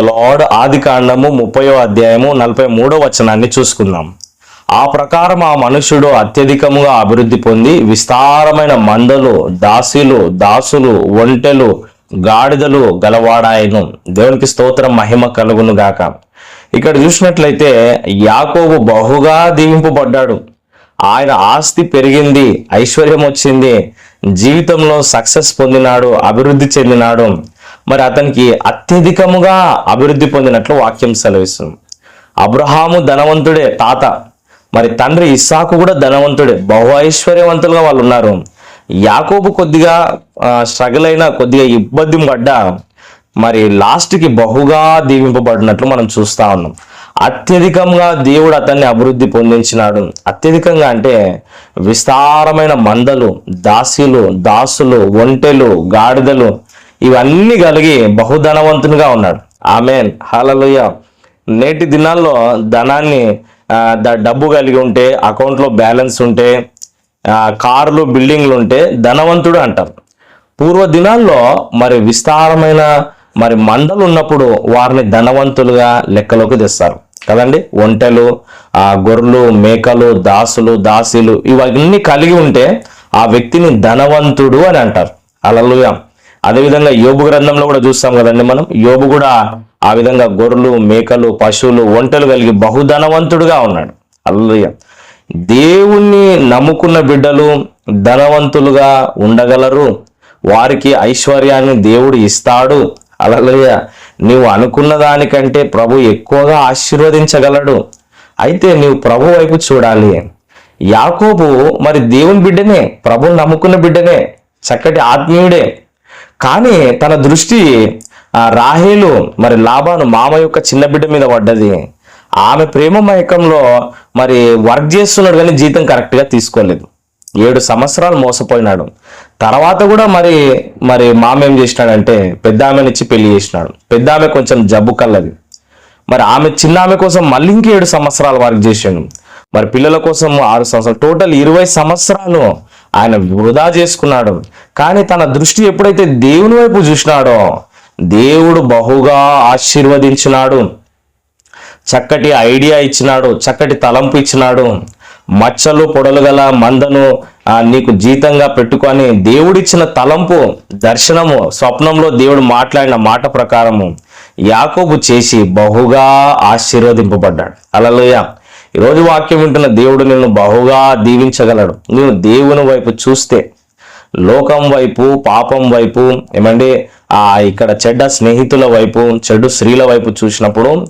Lord ఆది కాండము ముప్పయో అధ్యాయము నలభై మూడో వచనాన్ని చూసుకుందాం. ఆ ప్రకారం ఆ మనుషుడు అత్యధికముగా అభివృద్ధి పొంది విస్తారమైన మందలు దాసీలు దాసులు ఒంటెలు గాడిదలు గలవాడాయను. దేవునికి స్తోత్రం మహిమ కలుగును గాక. ఇక్కడ చూసినట్లయితే యాకోబు బహుగా దీవింపబడ్డాడు. ఆయన ఆస్తి పెరిగింది ఐశ్వర్యం వచ్చింది జీవితంలో సక్సెస్ పొందినాడు అభివృద్ధి చెందినాడు. మరి అతనికి అత్యధికముగా అభివృద్ధి పొందినట్లు వాక్యం సెలవిస్తుంది. అబ్రహాము ధనవంతుడే తాత. మరి తండ్రి ఇస్సాకు కూడా ధనవంతుడే బహు ఐశ్వర్యవంతులుగా వాళ్ళు ఉన్నారు. యాకోబు కొద్దిగా స్ట్రగుల్ అయినా కొద్దిగా ఇబ్బంది పడ్డా. మరి లాస్ట్కి బహుగా దీవింపబడినట్లు మనం చూస్తా ఉన్నాం. అత్యధికంగా దేవుడు అతన్ని అభివృద్ధి పొందించినాడు. అత్యధికంగా అంటే విస్తారమైన మందలు దాసీలు దాసులు ఒంటెలు గాడిదలు ఇవన్నీ కలిగి బహుధనవంతునిగా ఉన్నాడు. ఆమెన్. హాలలుయ నేటి దినాల్లో ధనాన్ని డబ్బు కలిగి ఉంటే అకౌంట్లో బ్యాలెన్స్ ఉంటే కార్లు బిల్డింగ్లు ఉంటే ధనవంతుడు అంటారు. పూర్వ దినాల్లో మరి విస్తారమైన మరి మందలు ఉన్నప్పుడు వారిని ధనవంతులుగా లెక్కలోకి తెస్తారు. కదండి? ఒంటెలు ఆ గొర్రెలు మేకలు దాసులు దాసీలు ఇవన్నీ కలిగి ఉంటే ఆ వ్యక్తిని ధనవంతుడు అని అంటారు. అలలుగా అదేవిధంగా యోబు గ్రంథంలో కూడా చూస్తాం కదండి మనం. యోబు కూడా ఆ విధంగా గొర్రెలు మేకలు పశువులు ఒంటెలు కలిగి బహుధనవంతుడుగా ఉన్నాడు. అల్లయ్య దేవుణ్ణి నమ్ముకున్న బిడ్డలు ధనవంతులుగా ఉండగలరు. వారికి ఐశ్వర్యాన్ని దేవుడు ఇస్తాడు. అలలయ్య నీవు అనుకున్న దానికంటే ప్రభు ఎక్కువగా ఆశీర్వదించగలడు. అయితే నీవు ప్రభు వైపు చూడాలి. యాకోబు మరి దేవుని బిడ్డనే ప్రభుని నమ్ముకున్న బిడ్డనే చక్కటి ఆత్మీయుడే. కానీ తన దృష్టి రాహేలు మరి లాభాను మామ యొక్క చిన్న బిడ్డ మీద పడ్డది. ఆమె ప్రేమ మయకంలో మరి వర్క్ చేస్తున్నాడు కానీ జీతం కరెక్ట్గా తీసుకోలేదు. ఏడు సంవత్సరాలు మోసపోయినాడు. తర్వాత కూడా మరి మరి మామ ఏం చేసినాడంటే పెద్ద ఆమెనిచ్చి పెళ్ళి చేసినాడు. పెద్ద ఆమె కొంచెం జబ్బు కల్లది. మరి ఆమె చిన్న ఆమె కోసం మళ్ళీ ఇంక ఏడు సంవత్సరాలు వర్క్ చేసాడు. మరి పిల్లల కోసం ఆరు సంవత్సరాలు టోటల్ ఇరవై సంవత్సరాలు ఆయన వృధా చేసుకున్నాడు. కానీ తన దృష్టి ఎప్పుడైతే దేవుని వైపు చూసినాడో దేవుడు బహుగా ఆశీర్వదించినాడు. చక్కటి ఐడియా ఇచ్చినాడు చక్కటి తలంపు ఇచ్చినాడు. మచ్చలు పొడలు గల మందను నీకు జీతంగా పెట్టుకొని దేవుడిచ్చిన తలంపు దర్శనము స్వప్నంలో దేవుడు మాట్లాడిన మాట ప్రకారము యాకోబు చేసి బహుగా ఆశీర్వదింపబడ్డాడు. అలలోయ ఈరోజు వాక్యం వింటున్న దేవుడు నిన్ను బహుగా దీవించగలడు. నువ్వు దేవుని వైపు చూస్తే లోకం వైపు పాపం వైపు ఏమండి? ఆ ఇక్కడ చెడ్డ స్నేహితుల వైపు చెడు స్త్రీల వైపు చూసినప్పుడు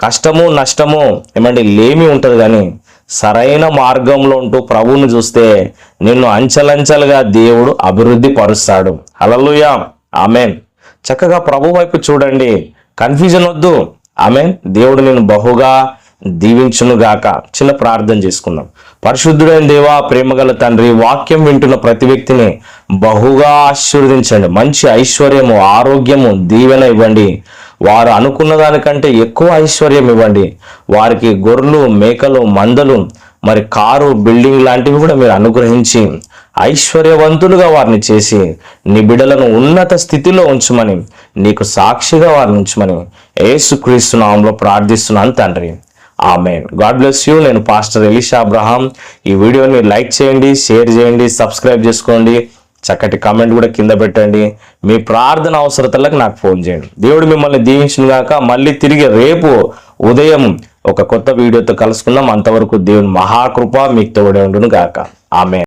కష్టము నష్టము ఏమండి? లేమి ఉంటుంది కానీ సరైన మార్గంలో ఉంటూ ప్రభువుని చూస్తే నిన్ను అంచెలంచెలుగా దేవుడు అభివృద్ధి పరుస్తాడు. హల్లెలూయా. ఆమెన్. చక్కగా ప్రభు వైపు చూడండి. కన్ఫ్యూజన్ వద్దు. ఆమెన్. దేవుడు నేను బహుగా దీవించునుగాక. చిన్న ప్రార్థన చేసుకుందాం. పరిశుద్ధుడైన దేవా ప్రేమగల తండ్రి వాక్యం వింటున్న ప్రతి వ్యక్తిని బహుగా ఆశీర్వదించండి. మంచి ఐశ్వర్యము ఆరోగ్యము దీవెన ఇవ్వండి. వారు అనుకున్న దానికంటే ఎక్కువ ఐశ్వర్యం ఇవ్వండి. వారికి గొర్రెలు మేకలు మందలు మరి కారు బిల్డింగ్ లాంటివి కూడా మీరు అనుగ్రహించి ఐశ్వర్యవంతులుగా వారిని చేసి నీ బిడ్డలను ఉన్నత స్థితిలో ఉంచమని నీకు సాక్షిగా వారిని ఉంచమని ఏసుక్రీస్తు నామంలో ప్రార్థిస్తున్నాను తండ్రి. ఆమె గాడ్ బ్లెస్ యూ నేను పాస్టర్ ఎలిషా అబ్రహాం ఈ వీడియోని లైక్ చేయండి షేర్ చేయండి సబ్స్క్రైబ్ చేసుకోండి. చక్కటి కామెంట్ కూడా కింద పెట్టండి. మీ ప్రార్థన అవసరతలకు నాకు ఫోన్ చేయండి. దేవుడు మిమ్మల్ని దీవించినగాక. మళ్ళీ తిరిగి రేపు ఉదయం ఒక కొత్త వీడియోతో కలుసుకుందాం. అంతవరకు దేవుని మహాకృప మీకు తోడే ఉండును గాక ఆమె